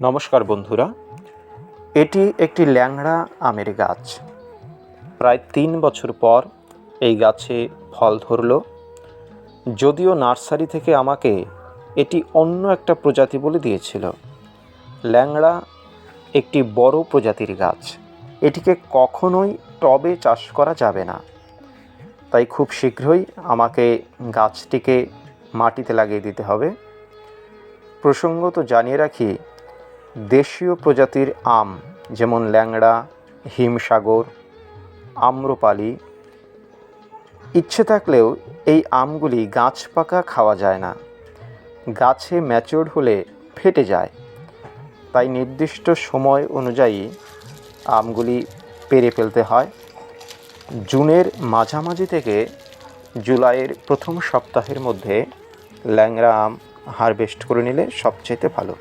নমস্কার বন্ধুরা, এটি একটি ল্যাংড়া আমের গাছ। প্রায় তিন বছর পর এই গাছে ফল ধরলো। যদিও নার্সারি থেকে আমাকে এটি অন্য একটা প্রজাতি বলে দিয়েছিল। ল্যাংড়া একটি বড় প্রজাতির গাছ। এটিকে কখনোই টবে চাষ করা যাবে না। তাই খুব শীঘ্রই আমাকে গাছটিকে মাটিতে লাগিয়ে দিতে হবে। প্রসঙ্গত জানিয়ে রাখি দেশীয় প্রজাতির আম, যেমন ল্যাংড়া, হিমসাগর, আম্রপালি, ইচ্ছে থাকলেও এই আমগুলি গাছ পাকা খাওয়া যায় না। গাছে ম্যাচিওর হলে ফেটে যায়। তাই নির্দিষ্ট সময় অনুযায়ী আমগুলি পেরে ফেলতে হয়। জুনের মাঝামাঝি থেকে জুলাইয়ের প্রথম সপ্তাহের মধ্যে ল্যাংড়া আম হারভেস্ট করে নিলে সবচেয়ে ভালো।